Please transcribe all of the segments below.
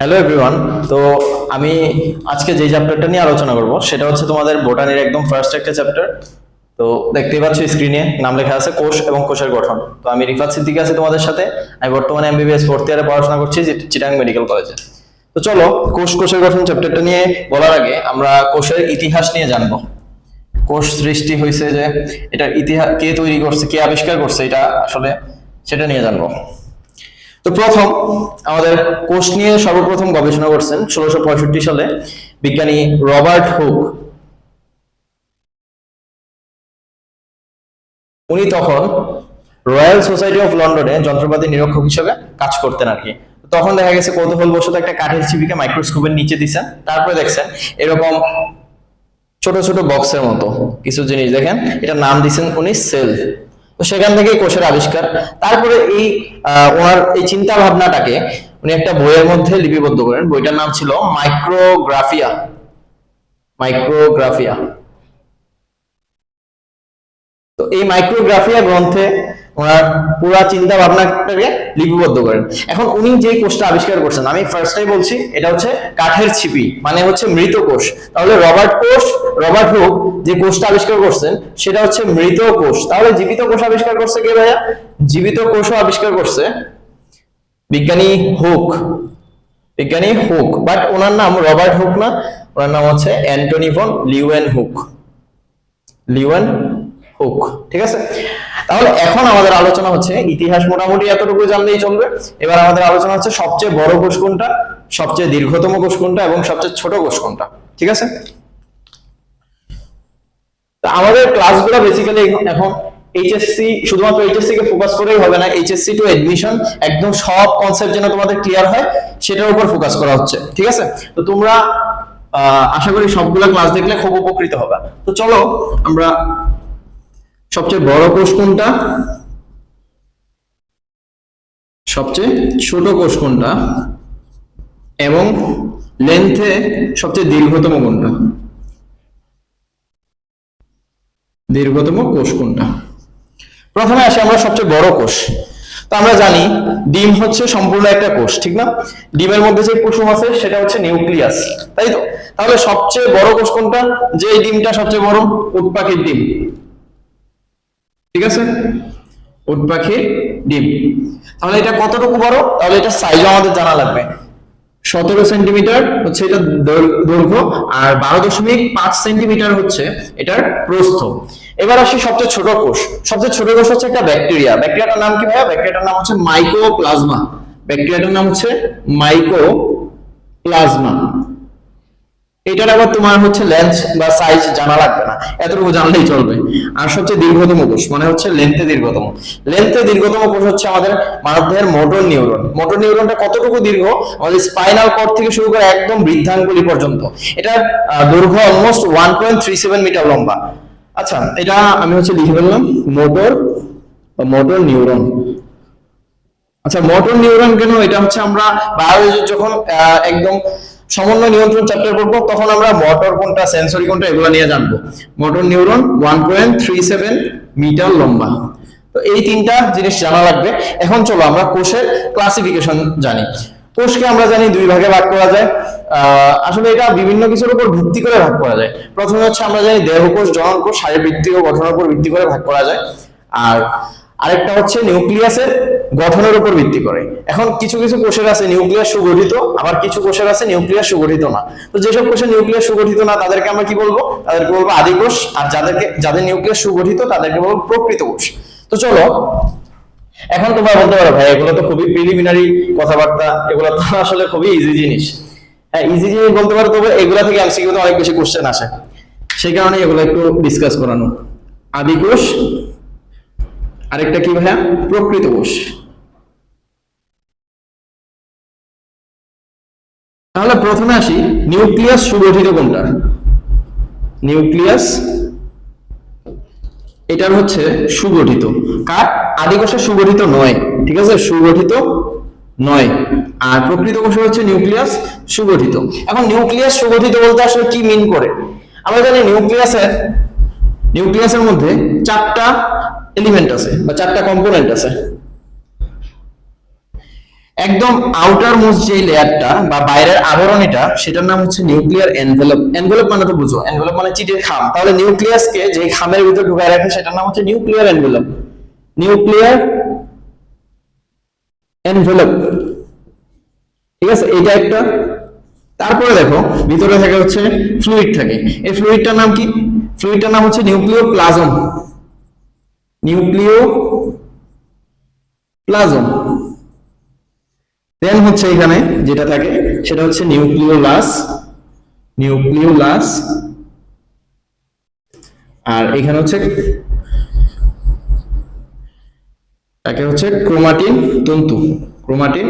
Hello everyone তো আমি আজকে যে চ্যাপ্টারটা নিয়ে আলোচনা করব, সেটা হচ্ছে তোমাদের বোটানির একদম ফার্স্ট একটা চ্যাপ্টার তো দেখতেই পাচ্ছ স্ক্রিনে নাম লেখা আছে কোষ এবং কোষের গঠন। তো আমি রিফাত সিদ্দিক আছি তোমাদের সাথে। আমি বর্তমানে এমবিবিএস ফোর্থ ইয়ারে পড়াশোনা করছি চিটাং মেডিকেল কলেজে তো চলো, কোষ কোষের গঠন চ্যাপ্টারটা নিয়ে বলার আগে আমরা কোষের ইতিহাস নিয়ে জানব। কোষ সৃষ্টি হয়েছে যে, এটার ইতিহাস কে তৈরি করছে, কে আবিষ্কার করছে, এটা আসলে সেটা নিয়ে জানব। তো প্রথম আমাদের কোষ নিয়ে সর্বপ্রথম গবেষণা করছেন ষোলোশো সালে বিজ্ঞানী রবার্ট হুক। উনি তখন রয়্যাল সোসাইটি অফ লন্ডনে যন্ত্রপাতি নিরীক্ষক হিসেবে কাজ করতেন আর কি। তখন দেখা গেছে কৌতূহল বশত একটা কাঠের ছিপিকে মাইক্রোস্কোপের নিচে দিছেন তারপরে দেখছেন এরকম ছোট ছোট বক্সের মতো কিছু জিনিস। দেখেন এটা নাম দিছেন উনি সেল। তো সেখান থেকে কোষের আবিষ্কার। তারপরে এই ওনার এই চিন্তা ভাবনাটাকে উনি একটা বইয়ের মধ্যে লিপিবদ্ধ করেন। বইটার নাম ছিল মাইক্রোগ্রাফিয়া। মাইক্রোগ্রাফিয়া। তো এই মাইক্রোগ্রাফিয়া গ্রন্থে ওনার পুরা চিন্তা ভাবনাটাকে লিপিবদ্ধ করেন। এখন উনি যে কোষটা আবিষ্কার করছেন, আমি ফার্স্টটাই বলছি, এটা হচ্ছে কাঠের ছিপি মানে হচ্ছে মৃত কোষ। তাহলে রবার্ট কোষ, রবার্ট হুক যে কোষটা আবিষ্কার করছেন, সেটা হচ্ছে মৃত কোষ। তাহলে জীবিত কোষ আবিষ্কার করছে কে ভাইয়া? জীবিত কোষও আবিষ্কার করছে বিজ্ঞানী হুক বিজ্ঞানী হুক বাট ওনার নাম রবার্ট হুক না, ওনার নাম হচ্ছে Antony van Leeuwenhoek Leeuwenhoek, ঠিক আছে? তাহলে এখন আমাদের আলোচনা হচ্ছে, ইতিহাস মোটামুটি এতটুকু জানলেই চলবে। এবার আমাদের আলোচনা হচ্ছে সবচেয়ে বড় কোষ কোনটা, সবচেয়ে দীর্ঘতম কোষ কোনটা এবং সবচেয়ে ছোট কোষ কোনটা, ঠিক আছে? আমাদের ক্লাসগুলো বেসিক্যালি এখন এইচএসসি শুধুমাত্র এইচএসসি কে ফোকাস করেই হবে না এইচএসসি টু এডমিশন একদম সব কনসেপ্ট যেন তোমাদের ক্লিয়ার হয়, সেটার উপর ফোকাস করা হচ্ছে, ঠিক আছে? তো তোমরা আশা করি সবগুলো ক্লাস দেখলে খুব উপকৃত হবে। তো চলো আমরা সবচেয়ে বড় কোষ কোনটা? সবচেয়ে ছোট কোষ কোনটা? এবং লেন্থে সবচেয়ে দীর্ঘতম কোনটা? দীর্ঘতম কোষ কোনটা? প্রথমে আসি আমরা সবচেয়ে বড় কোষ। তো আমরা জানি ডিম হচ্ছে সম্পূর্ণ একটা কোষ, ঠিক না? ডিমের মধ্যে যে কুসুম আছে সেটা হচ্ছে নিউক্লিয়াস, তাই তো? তাহলে সবচেয়ে বড় কোষ কোনটা? যে ডিমটা সবচেয়ে বড় উট পাখির ডিম। ঠিক আছে? উট পাখির ডিম। তাহলে এটা কতটুকু বড়? তাহলে এটা সাইজ আমাদের জানা লাগবে। সতেরো সেন্টিমিটার হচ্ছে এটা দৈর্ঘ্য আর বারো দশমিক পাঁচ সেন্টিমিটার হচ্ছে এটার প্রস্থ। এবার আসি সবচেয়ে ছোট কোষ। সবচেয়ে ছোট কোষ হচ্ছে একটা ব্যাকটেরিয়া ব্যাকটেরিয়াটার নাম কি ভাইয়া? ব্যাকটেরিয়াটার নাম হচ্ছে মাইক্রোপ্লাজমা ব্যাকটেরিয়াটার নাম হচ্ছে মাইক্রোপ্লাজমা এটার আবার তোমার হচ্ছে লেন্থ বা সাইজ জানা লাগবে না। এতটুকু জানলেই চলবে। আর সবচেয়ে দীর্ঘতম কোষ মানে হচ্ছে লেন্থে দীর্ঘতম। লেন্থে দীর্ঘতম কোষ হচ্ছে আমাদের মানবদেহের মোটর নিউরন মোটর নিউরনটা কতটুকু দীর্ঘ? আমাদের স্পাইনাল কর্ড থেকে শুরু করে একদম বৃদ্ধাঙ্গুলি পর্যন্ত। এটা দৈর্ঘ্য almost one point three seven metre লম্বা। আচ্ছা এটা আমি হচ্ছে লিখে ফেললাম মোটর মোটর নিউরন আচ্ছা মোটর নিউরন কেন? এটা হচ্ছে আমরা বায়োলজি যখন একদম সমন্বয় নিয়ন্ত্রণ চ্যাপ্টার পড়ব তখন আমরা মোটর কোনটা সেন্সরি কোনটা, এগুলো নিয়ে জানব। Motor neuron one point three seven metre লম্বা। তো এই তিনটা জিনিস জানা লাগবে। এখন চলো আমরা কোষের ক্লাসিফিকেশন জানি। কোষকে আমরা জানি দুই ভাগে ভাগ করা যায়। আসলে এটা বিভিন্ন কিছুর উপর ভিত্তি করে ভাগ করা যায়। প্রথমে হচ্ছে আমরা জানি দেহকোষ জননকোষ শারীরবৃত্তীয় গঠনের উপর ভিত্তি করে ভাগ করা যায়। আর আরেকটা হচ্ছে নিউক্লিয়াসের গঠনের উপর ভিত্তি করে। এখন কিছু কিছু কোষের আছে নিউক্লিয়াস সুগঠিত, আবার কিছু কোষের আছে নিউক্লিয়াস সুগঠিত না। তো যেসব কোষের নিউক্লিয়াস সুগঠিত না, তাদেরকে আমরা কি বলব? তাদেরকে বলব আদি কোষ, আর যাদেরকে, যাদের নিউক্লিয়াস সুগঠিত, তাদেরকে বলব প্রকৃত কোষ। তো চলো, এখন তোমরা বলতে পারো, ভাই, এগুলো তো খুবই প্রিলিমিনারি কথাবার্তা, এগুলো তো আসলে খুবই ইজি জিনিস। হ্যাঁ ইজি জিনিস বলতে পারো, তবে এগুলা থেকে এমসিকিউ তো অনেক বেশি কোশ্চেন আসে। সেই কারণে এগুলো একটু ডিসকাস করানো। আদি কোষ, আরেকটা কি ভাইয়া? প্রকৃত কোষ। প্রথমে আসি, নিউক্লিয়াস সুগঠিত কোনটা? নিউক্লিয়াস, এটার হচ্ছে সুগঠিত। কার? আদি কোষে সুগঠিত নয়, ঠিক আছে? সুগঠিত নয়। আর প্রকৃত কোষে হচ্ছে নিউক্লিয়াস সুগঠিত। এখন নিউক্লিয়াস সুগঠিত বলতে আসলে কি মিন করে? আমরা জানি নিউক্লিয়াসের নিউক্লিয়াসের মধ্যে চারটা এলিমেন্ট আছে, বা চারটা কম্পোনেন্ট আছে। একদম আউটার মোস্ট যে লেয়ারটা বা বাইরের আবরণীটা, সেটার নাম হচ্ছে নিউক্লিয়ার এনভেলপ এনভেলপ মানে তো বুঝো এনভেলপ মানে চিঠির খাম। তাহলে নিউক্লিয়াসকে যে খামের ভিতর ঢুকায় রাখে, সেটার নাম হচ্ছে নিউক্লিয়ার এনভেলপ নিউক্লিয়ার এনভেলপ ঠিক আছে এটা একটা। তারপরে দেখো, ভিতরে থাকে হচ্ছে ফ্লুইড থাকে। এই ফ্লুইডটার নাম কি? ফ্লুইডটার নাম হচ্ছে নিউক্লিও প্লাজম নিউক্লিও প্লাজম দেন হচ্ছে এখানে যেটা থাকে, সেটা হচ্ছে নিউক্লিওলাস নিউক্লিওলাস আর এখানে হচ্ছে তাকে হচ্ছে ক্রোমাটিন তন্তু ক্রোমাটিন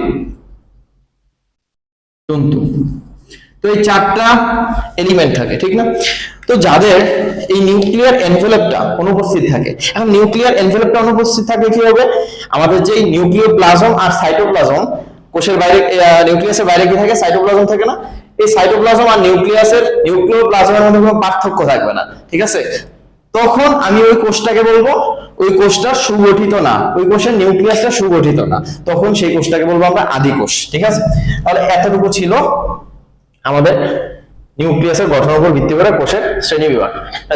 তন্তু। তো এই চারটা এলিমেন্ট থাকে, ঠিক না? তো যাদের এই নিউক্লিয়ার এনভেলপটা অনুপস্থিত থাকে, এখন নিউক্লিয়ার এনভেলপটা অনুপস্থিত থাকে কি হবে? আমাদের যে নিউক্লিওপ্লাজম আর সাইটোপ্লাজম কোষের বাইরে নিউক্লিয়াসের বাইরে কি থাকে? সাইটোপ্লাজম থাকে না? এই সাইটোপ্লাজম আর নিউক্লিয়াসের নিউক্লিওপ্লাজমের মধ্যে কোনো পার্থক্য থাকবে না, ঠিক আছে? তখন আমি ওই কোষটাকে বলব, ওই কোষটা সুগঠিত না, ওই কোষের নিউক্লিয়াসটা সুগঠিত না, তখন সেই কোষটাকে বলব আমরা আদি কোষ, ঠিক আছে? তাহলে এতটুকু ছিল আমাদের নিউক্লিয়াসের গঠনের উপর ভিত্তি করে কোষের শ্রেণি বিভাগ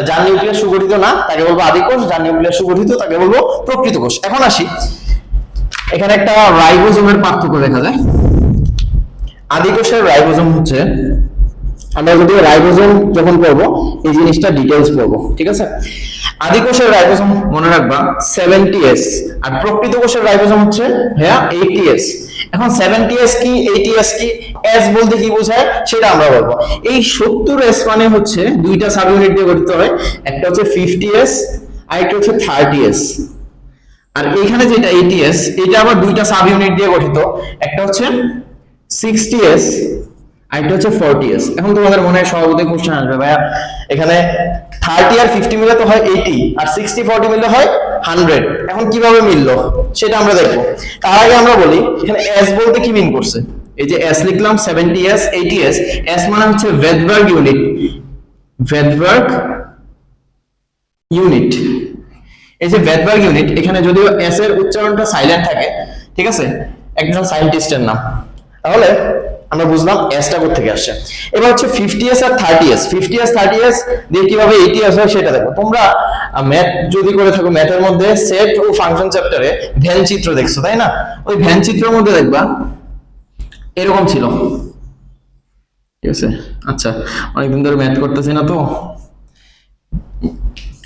যার নিউক্লিয়াস সুগঠিত না, তাকে বলব আদি কোষ, যার নিউক্লিয়াস সুগঠিত, তাকে বলব প্রকৃত কোষ। এখন আসি। এখানে একটা রাইবোজোমের পার্থক্য দেখা যায়। আদি কোষের রাইবোজোম হচ্ছে, আমরা যদি রাইবোজোম যখন পড়ব, এই জিনিসটা ডিটেলস পড়ব, ঠিক আছে? আদি কোষের রাইবোজোম, মনে রাখবা সেভেন্টি এস আর প্রকৃত কোষের রাইবোজোম হচ্ছে হ্যাঁ এইটি এস এখন সেভেন্টি এস কি এইটি এস কি এস বলতে কি বোঝায়, সেটা আমরা বলব। এই সত্তর এস মানে হচ্ছে দুইটা সাব ইউনিট দিয়ে গঠিত হয়, একটা হচ্ছে ফিফটি এস আর একটা হচ্ছে থার্টি এস আর এখানে যেটা এটিএস এটা আবার দুইটা সাব ইউনিট দিয়ে গঠিত। একটা হচ্ছে সিক্সটি এস আর একটা হচ্ছে ফোরটি এস এখন তোমাদের মনে হয় সভাপতি কোশ্চেন আসবে, ভাইয়া। এখানে থার্টি আর ফিফটি মিলে তো হয় এইটি আর সিক্সটি ফোরটি মিলে হয় হান্ড্রেড এখন কীভাবে মিললো, সেটা আমরা দেখব। তার আগে আমরা বলি, এখানে এস বলতে কি মিন করছে? এই যে এস লিখলাম seventy S eighty S S মানে হচ্ছে ভেদবার্গ ইউনিট ভেদবার্গ ইউনিট এই যে ভেদবার্গ ইউনিট এখানে যদিও এস এর উচ্চারণটা সাইলেন্ট থাকে, ঠিক আছে? একজন সায়েন্টিস্টের নাম। তাহলে আমরা বুঝলাম এসটা কোথা থেকে আসছে। এবার হচ্ছে ফিফটি এস আর thirty S fifty S thirty S দিয়ে কীভাবে এইটি এস হয় সেটা দেখো। তোমরা ম্যাথ যদি করে থাকো ম্যাথের মধ্যে সেট ও ফাংশন চ্যাপ্টারে ভ্যান চিত্র দেখছ, তাই না? ওই ভ্যান চিত্রের মধ্যে দেখবা, এরকম ছিল। ঠিক আছে? আচ্ছা অনেকদিন ধরে ম্যাথ করতেছি না তো।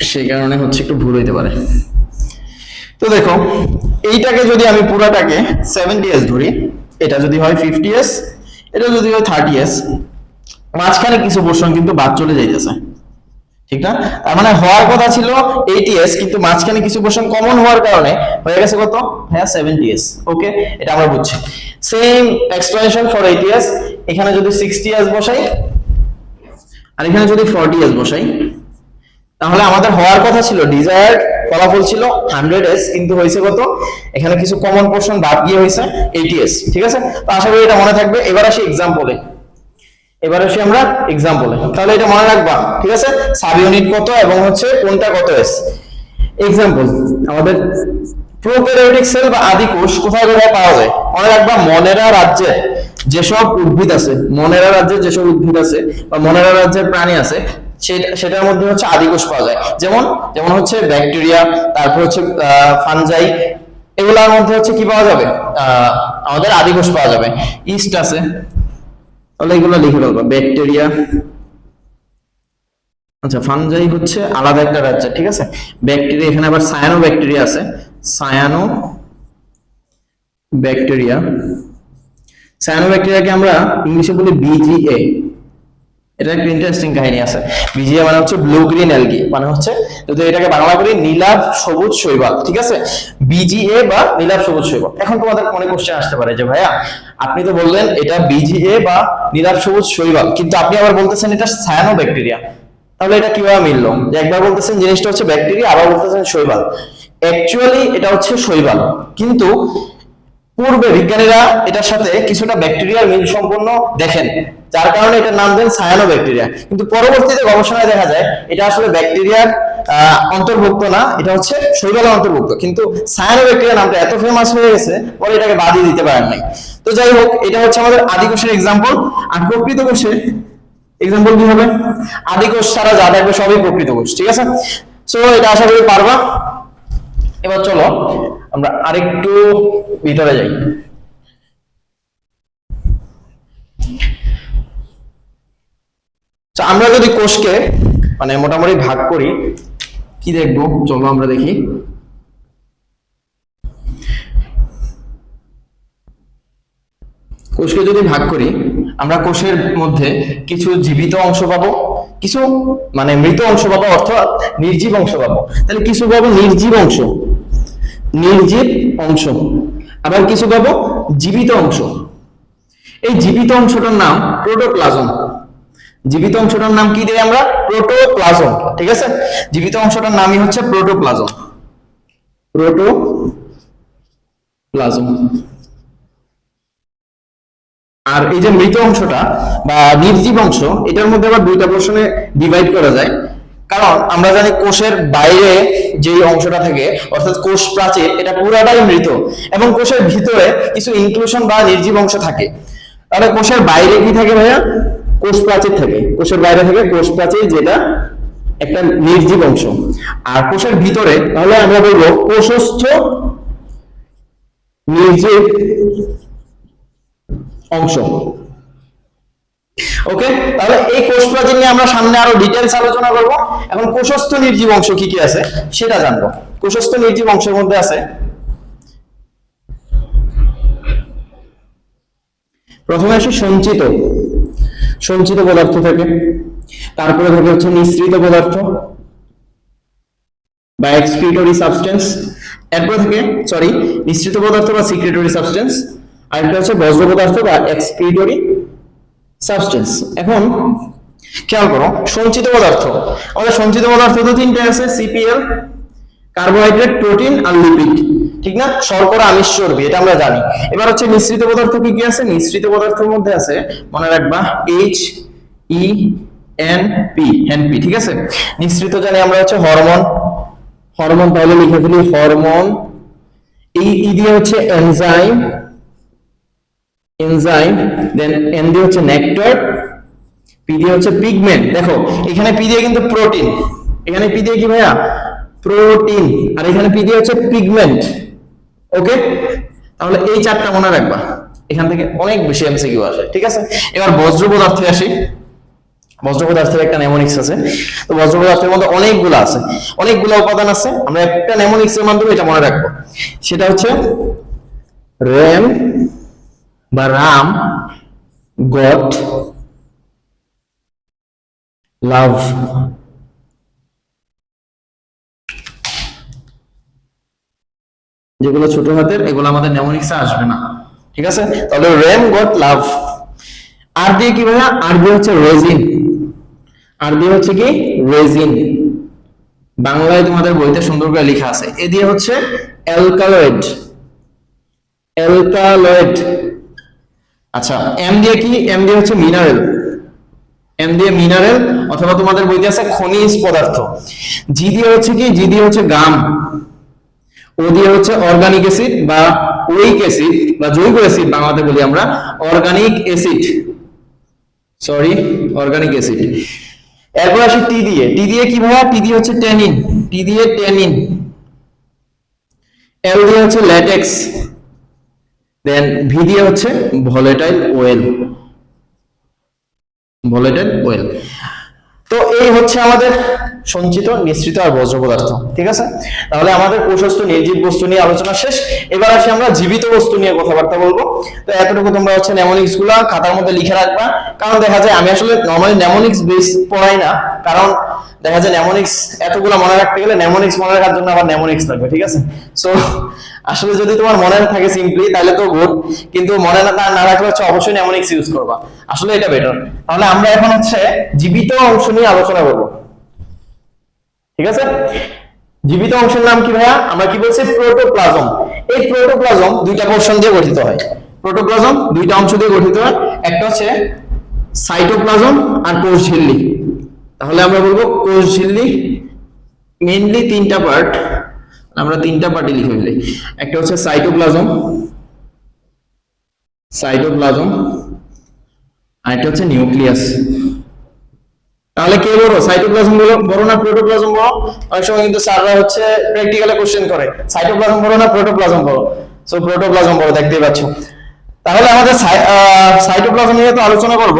সেই কারণে হচ্ছে একটু ভুল হইতে পারে। তো দেখো, এইটাকে যদি আমি পুরাটাকে সেভেন্টি এস ধরি, এটা যদি হয় ফিফটি এস এটা যদি হয় থার্টি এস মাঝখানে কিছু পোর্শন কিন্তু বাদ চলে যাইতেছে। ঠিক না? তার মানে হওয়ার কথা ছিল এইটি এস কিন্তু মাঝখানে কিছু পোর্শন কমন হওয়ার কারণে হয়ে গেছে কত? হ্যাঁ সেভেন্টি এস ওকে এটা আমরা বুঝছি। Same explanation for eighty S এখানে যদি সিক্সটি এস বসাই, আর এখানে যদি ফর্টি এস বসাই তাহলে আমাদের হওয়ার কথা ছিল ডিজায়ার ফলাফল ছিল হান্ড্রেড এস কিন্তু হয়েছে কত? এখানে কিছু কমন পোর্শন বাদ গিয়ে হয়েছে এইটি এস ঠিক আছে? তো আশা করি এটা মনে থাকবে। এবার আসি এক্সাম্পলে এবার আসি আমরা এক্সাম্পলে তাহলে এটা মনে রাখবা, ঠিক আছে? সাব ইউনিট কত এবং হচ্ছে কোনটা কত এস এক্সাম্পল আমাদের প্রোক্যারিওটিক সেল বা আদি কোষ কোথায় কোথায় পাওয়া যায়? মনে রাখবা, মনেরা রাজ্যে যেসব উদ্ভিদ আছে, মনেরা রাজ্যে যেসব উদ্ভিদ আছে বা মনেরা রাজ্যের প্রাণী আছে সেটার মধ্যে হচ্ছে আদিকোষ পাওয়া যায়। যেমন যেমন হচ্ছে ব্যাকটেরিয়া, তারপর হচ্ছে ফানজাই এগুলোর মধ্যে হচ্ছে কি পাওয়া যাবে? আমাদের আদিকোষ পাওয়া যাবে। ইস্ট আছে। তাহলে এগুলো লিখে ফেলব ব্যাকটেরিয়া। আচ্ছা ফানজাই হচ্ছে আলাদা একটা রাজ্য, ঠিক আছে? ব্যাকটেরিয়া, এখানে আবার সায়ানো ব্যাকটেরিয়া আছে। সায়ানো ব্যাকটেরিয়া সায়ানো ব্যাকটেরিয়াকে আমরা ইংলিশে বলি বিজিএ এটা একটা ইন্টারেস্টিং কাহিনী আছে। বিজিএ মানে হচ্ছে ব্লু গ্রিন অ্যালগি মানে হচ্ছে যদি এটাকে বাংলা করি, নীলাভ সবুজ শৈবাল, ঠিক আছে? বিজিএ বা নীলাভ সবুজ শৈবাল। এখন তোমাদের মনে কোশ্চেন আসতে পারে যে, ভাইয়া, আপনি তো বললেন এটা বিজিএ বা নীলাভ সবুজ শৈবাল, কিন্তু আপনি আবার বলতেছেন এটা সায়ানো ব্যাকটেরিয়া তাহলে এটা কীভাবে মিললো? যে একবার বলতেছেন জিনিসটা হচ্ছে ব্যাকটেরিয়া আবার বলতেছেন শৈবাল। অ্যাকচুয়ালি এটা হচ্ছে শৈবাল, কিন্তু পূর্বে বিজ্ঞানীরা এটার সাথে কিছুটা ব্যাকটেরিয়ার মিল সম্পন্ন দেখেন। যার কারণে এটার নাম দেন সায়ানো ব্যাকটেরিয়া কিন্তু পরবর্তীতে গবেষণায় দেখা যায়, এটা আসলে ব্যাকটেরিয়ার অন্তর্ভুক্ত না, এটা হচ্ছে শৈবালের অন্তর্ভুক্ত। কিন্তু সায়ানো ব্যাকটেরিয়া নামটা এত ফেমাস হয়ে গেছে, পরে এটাকে বাদই দিতে পারেন নাই। তো যাই হোক, এটা হচ্ছে আমাদের আদি কোষের এক্সাম্পল আর প্রকৃত কোষে এক্সাম্পল কি হবে? আদি কোষ ছাড়া যা থাকবে সবই প্রকৃত কোষ, ঠিক আছে? সো এটা আশা করি পারবা। এবার চলো, আমরা আরেকটু ভিতরে যাই। তো আমরা যদি কোষকে মানে মোটামুটি ভাগ করি, কি দেখব? চলো আমরা দেখি। কোষকে যদি ভাগ করি, আমরা কোষের মধ্যে কিছু জীবিত অংশ পাবো, কিছু মানে মৃত অংশ পাবো, অর্থাৎ নির্জীব অংশ পাবো। তাহলে কিছু পাবো নির্জীব অংশ। নির্জীব অংশ। আবার কিছু পাবো জীবিত অংশ। এই জীবিত অংশটার নাম প্রোটোপ্লাজম। জীবিত অংশটার নাম কি দিই আমরা? প্রোটোপ্লাজম। ঠিক আছে? জীবিত অংশটার নামই হচ্ছে প্রোটোপ্লাজম। প্রোটোপ্লাজম। আর এই যে মৃত অংশটা বা নির্জীব অংশ, এটার মধ্যে আবার দুইটা পোর্শনে ডিভাইড করা যায়। কারণ আমরা জানি কোষের বাইরে যে অংশটা থাকে, অর্থাৎ কোষ প্রাচীর, এটা পুরাটাই মৃত। এবং কোষের ভিতরে কিছু ইনক্লুশন বা নির্জীব অংশ থাকে। তাহলে কোষের বাইরে কি থাকে ভাইয়া? কোষ প্রাচীর থাকে, কোষের বাইরে থাকে কোষ প্রাচীর যেটা একটা নির্জীব অংশ। আর কোষের ভিতরে তাহলে আমরা বলব কোষস্থ নির্জীব অংশ। ওকে তাহলে এই কোষ প্রাচীর নিয়ে আমরা সামনে আরও ডিটেলস আলোচনা করব। এখন কোষস্থ নির্জীব অংশ কি কি আছে সেটা জানব। কোষস্থ নির্জীব অংশের মধ্যে আছে প্রথমে আসি সঞ্চিত। সঞ্চিত পদার্থ থাকে। তারপরে থাকে হচ্ছে নিঃসৃত পদার্থ বা এক্সক্রিটরি সাবস্টেন্স এরপর থেকে সরি নিঃসৃত পদার্থ বা সিক্রেটরি সাবস্টেন্স আরেকটা হচ্ছে বজ্র পদার্থ বা এক্সক্রিটরি সাবস্টেন্স এখন খেয়াল করো, সঞ্চিত পদার্থ। আমাদের সঞ্চিত পদার্থ তো তিনটে আছে সিপিএল কার্বোহাইড্রেট প্রোটিন আর লিপিড ঠিক না? শর্করা আমিষ চর্বি এটা আমরা জানি। এবার হচ্ছে মিশ্রিত পদার্থ কি কি আছে? মিশ্রিত পদার্থের মধ্যে আছে, মনে রাখবা H E N P N P ঠিক আছে? মিশ্রিত জানি আমরা হচ্ছে হরমোন। হরমোন তাহলে লিখে ফেলি হরমোন। এই ই দিয়ে হচ্ছে এনজাইম এনজাইম দেন এন দিয়ে হচ্ছে নেকটার পি দিয়ে হচ্ছে পিগমেন্ট দেখো, এখানে পি দিয়ে কিন্তু প্রোটিন এখানে পি দিয়ে কি ভাইয়া? প্রোটিন আর এখানে পি দিয়ে হচ্ছে পিগমেন্ট ওকে তাহলে এই চারটা মনে রাখবা। এখান থেকে অনেক বেশি এমসিকিউ আসে, ঠিক আছে? এবার বজ্র পদার্থে আসি। বজ্র পদার্থের একটা নেমোনিক্স আছে। তো বজ্র পদার্থের মধ্যে অনেকগুলো আছে। অনেকগুলো উপাদান আছে। আমরা একটা নেমোনিক্স এর মাধ্যমে এটা মনে রাখব। সেটা হচ্ছে রেম বা রাম গট লাভ যেগুলো ছোট হাতের, এগুলো আমাদের নেমোনিক্সে আসবে না। ঠিক আছে? তাহলে র্যাম গট লাভ আর দিয়ে কি ভাইয়া? আর দিয়ে হচ্ছে রেজিন আর দিয়ে হচ্ছে কি? রেজিন বাংলায় তোমাদের বইতে সুন্দর করে লেখা আছে। এ দিয়ে হচ্ছে অ্যালকালয়েড অ্যালকালয়েড আচ্ছা এম দিয়ে কি? এম দিয়ে হচ্ছে মিনারেল এম দিয়ে মিনারেল অথবা তোমাদের বইতে আছে খনিজ পদার্থ। জি দিয়ে হচ্ছে কি? জি দিয়ে হচ্ছে গাম ও দিয়ে হচ্ছে অর্গানিক অ্যাসিড বা ওইক অ্যাসিড বা জৈব অ্যাসিড বাংলাতে বলি আমরা organic acid sorry organic acid এরপর আসি টি দিয়ে। টি দিয়ে কি ভাইয়া? টি দিয়ে হচ্ছে ট্যানিন টি দিয়ে ট্যানিন এল দিয়ে হচ্ছে ল্যাটেক্স দেন ভি দিয়ে হচ্ছে ভলেটাইল ওয়েল ভলেটাইল ওয়েল তো এই হচ্ছে আমাদের সঞ্চিত নিঃসৃত আর বজ্র পদার্থ, ঠিক আছে? তাহলে আমাদের কোষস্থ নির্জীব বস্তু নিয়ে আলোচনা শেষ। এবার আসি আমরা জীবিত বস্তু নিয়ে কথাবার্তা বলব। তো এতটুকু তোমরা হচ্ছে নেমোনিক্সগুলা খাতার মধ্যে লিখে রাখবা। কারণ দেখা যায়, আমি আসলে নর্মালি নেমোনিক্স বেস পড়াই না। কারণ দেখা যায় নেমোনিক্স এতগুলো মনে রাখতে গেলে নেমোনিক্স মনে রাখার জন্য আবার নেমোনিক্স লাগবে, ঠিক আছে? সো আসলে যদি তোমার মনে থাকে সিম্পলি তাহলে তো গুড কিন্তু মনে না না রাখলে হচ্ছে অবশ্যই নেমোনিক্স ইউজ করবা। আসলে এটা বেটার তাহলে আমরা এখন হচ্ছে জীবিত অংশ নিয়ে আলোচনা করব। ঠিক আছে? জীবিত অংশের নাম কি ভাইয়া? আমরা কি বলছি? প্রোটোপ্লাজম এই প্রোটোপ্লাজম দুইটা পোর্শন দিয়ে গঠিত হয়। প্রোটোপ্লাজম দুইটা অংশ দিয়ে গঠিত হয়। একটা হচ্ছে সাইটোপ্লাজম আর কোষ ঝিল্লি। তাহলে আমরা বলব কোষ ঝিল্লি মেইনলি তিনটা পার্ট আমরা তিনটা পার্টই লিখে ফেলি। একটা হচ্ছে সাইটোপ্লাজম সাইটোপ্লাজম আর একটা হচ্ছে নিউক্লিয়াস তাহলে কে বড় সাইটোপ্লাজম বড় বড় না প্রোটোপ্লাজম বড় অনেক সময় কিন্তু স্যাররা হচ্ছে প্র্যাকটিক্যালে কোশ্চেন করে। সাইটোপ্লাজম বড় না প্রোটোপ্লাজম বড় সো প্রোটোপ্লাজম বড় দেখতেই পাচ্ছ। তাহলে আমাদের সাইটোপ্লাজম নিয়ে তো আলোচনা করব।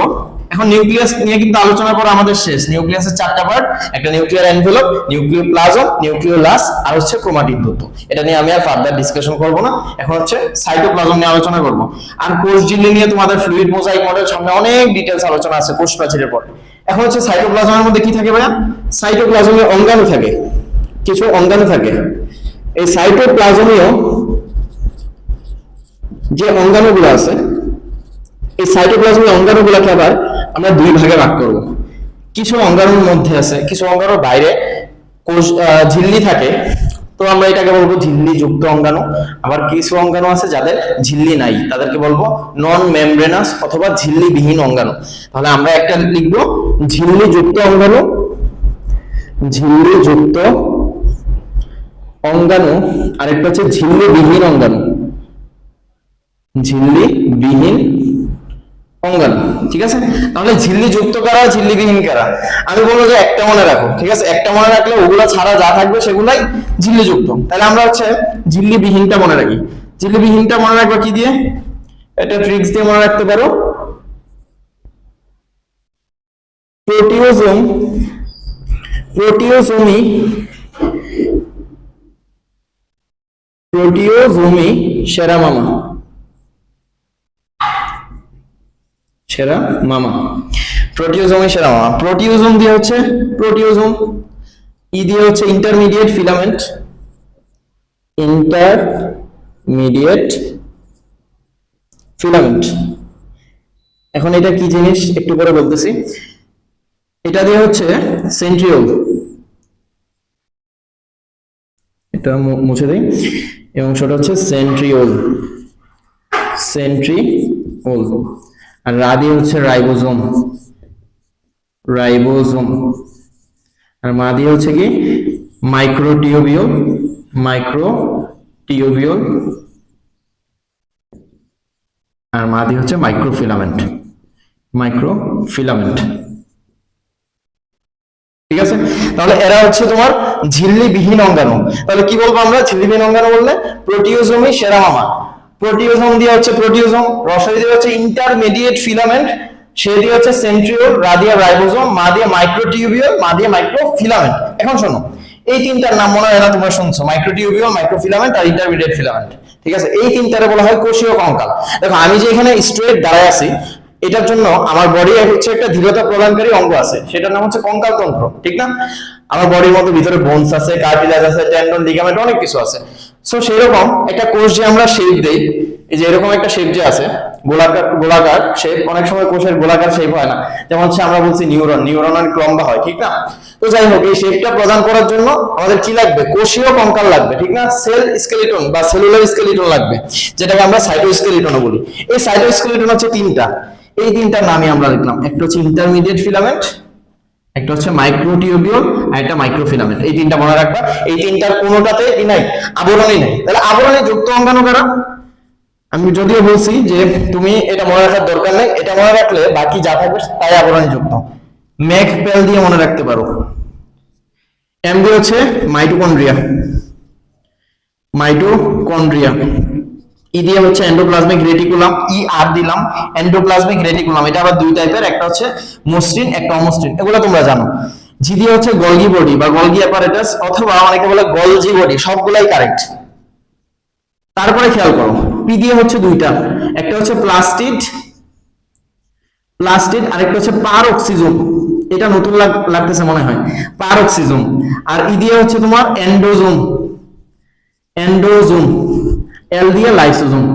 এখন নিউক্লিয়াস নিয়ে কিন্তু আলোচনা করা আমাদের শেষ। নিউক্লিয়াসের চারটা পার্ট একটা নিউক্লিয়ার এনভেলপ নিউক্লিওপ্লাজম নিউক্লিওলাস আর হচ্ছে ক্রোমাটিন তত্ত্ব। এটা নিয়ে আমি আর ফার্দার ডিসকাশন করব না। এখন হচ্ছে সাইটোপ্লাজম নিয়ে আলোচনা করব। আর কোষ ঝিল্লি নিয়ে তোমাদের ফ্লুইড মোজাইক মডেল সামনে অনেক ডিটেলস আলোচনা আছে, কোষ প্রাচীরের পর। এখন হচ্ছে সাইটোপ্লাজমের মধ্যে কি থাকে ভাইয়া? সাইটোপ্লাজমে অঙ্গাণু থাকে। কিছু অঙ্গাণু থাকে। এই সাইটোপ্লাজমীয় যে অঙ্গাণুগুলো আছে, এই সাইটোপ্লাজমের অঙ্গাণুগুলোকে আবার আমরা দুই ভাগে ভাগ করব। কিছু অঙ্গাণুর মধ্যে আছে, কিছু অঙ্গাণুর বাইরে কোষ ঝিল্লি থাকে, তো আমরা এটাকে বলব ঝিল্লি যুক্ত অঙ্গাণু। আবার কিছু অঙ্গাণু আছে যাদের ঝিল্লি নাই, তাদেরকে বলব নন মেমব্রেনাস অথবা ঝিল্লি বিহীন অঙ্গাণু। তাহলে আমরা একটা লিখব ঝিল্লি যুক্ত অঙ্গাণু ঝিল্লি যুক্ত অঙ্গাণু, আরেকটা হচ্ছে ঝিল্লি বিহীন অঙ্গাণু। ঝিল্লি অঙ্গাণু ঠিক আছে? তাহলে ঝিল্লি যুক্ত করা ঝিল্লি বিহীন করা। আমি বলব যে একটা মনে রাখো, ঠিক আছে? একটা মনে রাখলে ওগুলা ছাড়া যা থাকবে সেগুলাই ঝিল্লি যুক্ত তাহলে আমরা হচ্ছে ঝিল্লি বিহীনটা মনে রাখি। ঝিল্লি বিহীনটা মনে রাখব কি দিয়ে? এটা ট্রিক্স দিয়ে মনে রাখতে পারো। প্রোটিওজোম প্রোটিওজোমি প্রোটিওজোমি সেরা মামা সেরা মামা। প্রোটিওজোমে সেরা মামা। প্রোটিওজোম দিয়ে হচ্ছে, প্রোটিওজোম ই দিয়ে হচ্ছে ইন্টারমিডিয়েট ফিলামেন্ট ইন্টারমিডিয়েট ফিলামেন্ট এখন এটা কি জিনিস? একটু করে বলতেছি। এটা দিয়ে হচ্ছে সেন্ট্রিওল এটা মুছে দিই। এই অংশটা হচ্ছে সেন্ট্রিওল সেন্ট্রিওল আর রা দিয়ে হচ্ছে রাইবোজোম। রাইবোজোম। আর মা দিয়ে হচ্ছে কি? মাইক্রোটিওবিওল মাইক্রোটিওবিওল আর মা দিয়ে হচ্ছে মাইক্রোফিলামেন্ট। মাইক্রোফিলামেন্ট। ঠিক আছে? তাহলে এরা হচ্ছে তোমার ঝিল্লি বিহীন অঙ্গাণু। তাহলে কি বলব আমরা? ঝিল্লি বিহীন অঙ্গাণু বললে প্রোটিওজোমই সেরা মামা। প্রোটিওজোম দিয়ে হচ্ছে প্রোটিওজোম, রসায়ন দিয়ে হচ্ছে ইন্টারমিডিয়েট ফিলামেন্ট সে দিয়ে হচ্ছে সেন্ট্রিওল রা দিয়ে রাইবোজোম মা দিয়ে মাইক্রোটিউবিউল মা দিয়ে মাইক্রোফিলামেন্ট এখন শোনো, এই তিনটার নাম মনে হয় না, তোমরা শুনছো মাইক্রোটিউবিউল মাইক্রোফিলামেন্ট আর ইন্টারমিডিয়েট ফিলামেন্ট ঠিক আছে? এই তিনটারে বলা হয় কোষীয় কঙ্কাল। দেখো, আমি যে এখানে স্ট্রেট দাঁড়ায় আছি, এটার জন্য আমার বডি হচ্ছে একটা দৃঢ়তা প্রদানকারী অঙ্গ আছে, সেটার নাম হচ্ছে কঙ্কাল তন্ত্র ঠিক না? আমার বডির মধ্যে ভিতরে বোনস আছে কার্টিলাজ আছে টেন্ডন লিগামেন্ট অনেক কিছু আছে। সো সেরকম একটা কোষ যে আমরা শেপ দেই, এই যে এরকম একটা শেপ যে আছে, গোলাকার গোলাকার শেপ অনেক সময় কোষের গোলাকার শেপ হয় না। যেমন হচ্ছে আমরা বলছি নিউরন নিউরন অনেক লম্বা হয়, ঠিক না? তো যাই হোক, এই শেপটা প্রদান করার জন্য আমাদের কি লাগবে? কোষীয় কঙ্কাল লাগবে, ঠিক না? সেল স্কেলিটন বা সেলুলার স্কেলিটন লাগবে, যেটাকে আমরা সাইটোস্কেলিটনও বলি। এই সাইটোস্কেলিটন হচ্ছে তিনটা। এই তিনটার নামই আমরা লিখলাম। একটা হচ্ছে ইন্টারমিডিয়েট ফিলামেন্ট একটা হচ্ছে মাইক্রোটিউবিউল একটা মাইক্রোফিলামেন্ট এই তিনটা মনে রাখবা। এই তিনটার কোনোটাতে ই নাই, আবরণই নাই। তাহলে আবরণে যুক্ত অঙ্গাণু কারা? আমি যদিও বলছি যে তুমি এটা মনে রাখার দরকার নেই। এটা মনে রাখলে বাকি যা থাকবে তাই আবরণে যুক্ত। ম্যাক পেল দিয়ে মনে রাখতে পারো। এম দিয়ে হচ্ছে মাইটোকন্ড্রিয়া। মাইটোকন্ড্রিয়া। ই দিয়ে হচ্ছে এন্ডোপ্লাজমিক রেটিকুলাম ই আর দিলাম এন্ডোপ্লাজমিক রেটিকুলাম এটা আবার দুই টাইপের একটা হচ্ছে মসৃণ, একটা অমসৃণ। এগুলো তোমরা জানো। জি দিয়ে হচ্ছে গলগি বডি বা গলগি অ্যাপারেটাস অথবা অনেকে বলে গলজি বডি সবগুলাই কারেক্ট তারপরে খেয়াল করো পি দিয়ে হচ্ছে দুইটা, একটা হচ্ছে প্লাস্টিড প্লাস্টিড আরেকটা হচ্ছে পারঅক্সিজম এটা নতুন লাগতেছে মনে হয় পারঅক্সিজম আর ই দিয়ে হচ্ছে তোমার এন্ডোজোম এন্ডোজোম এল দিয়ে লাইসোজোম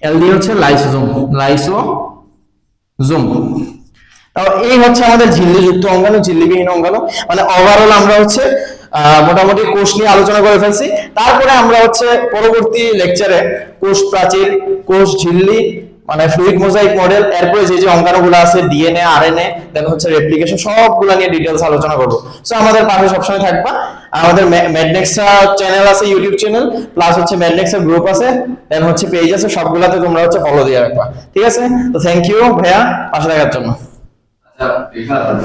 এল দিয়ে হচ্ছে লাইসোজোম লাইসোজোম এই হচ্ছে আমাদের ঝিল্লিযুক্ত অঙ্গাণু, ঝিল্লিবিহীন অঙ্গাণু। মানে ওভারঅল আমরা হচ্ছে মোটামুটি কোষ নিয়ে আলোচনা করে ফেলছি। তারপরে আমরা হচ্ছে পরবর্তী লেকচারে কোষ প্রাচীর, কোষ ঝিল্লি মানে ফ্লুইড মোজাইক মডেল এরপরে যে যে অঙ্কাণুগুলো আছে ডিএনএ আরএনএ দেন হচ্ছে রেপ্লিকেশন সবগুলো নিয়ে ডিটেলস আলোচনা করব। সো আমাদের পাশে সবসময় থাকবা। আমাদের ম্যাডনেক্সা চ্যানেল আছে ইউটিউব চ্যানেল প্লাস হচ্ছে ম্যাডনেক্সা গ্রুপ আছে দেন হচ্ছে পেজ আছে, সবগুলাতে তোমরা হচ্ছে ফলো দিয়ে রাখবা। ঠিক আছে? তো থ্যাংক ইউ ভাইয়া, পাশে থাকার জন্য। 等一下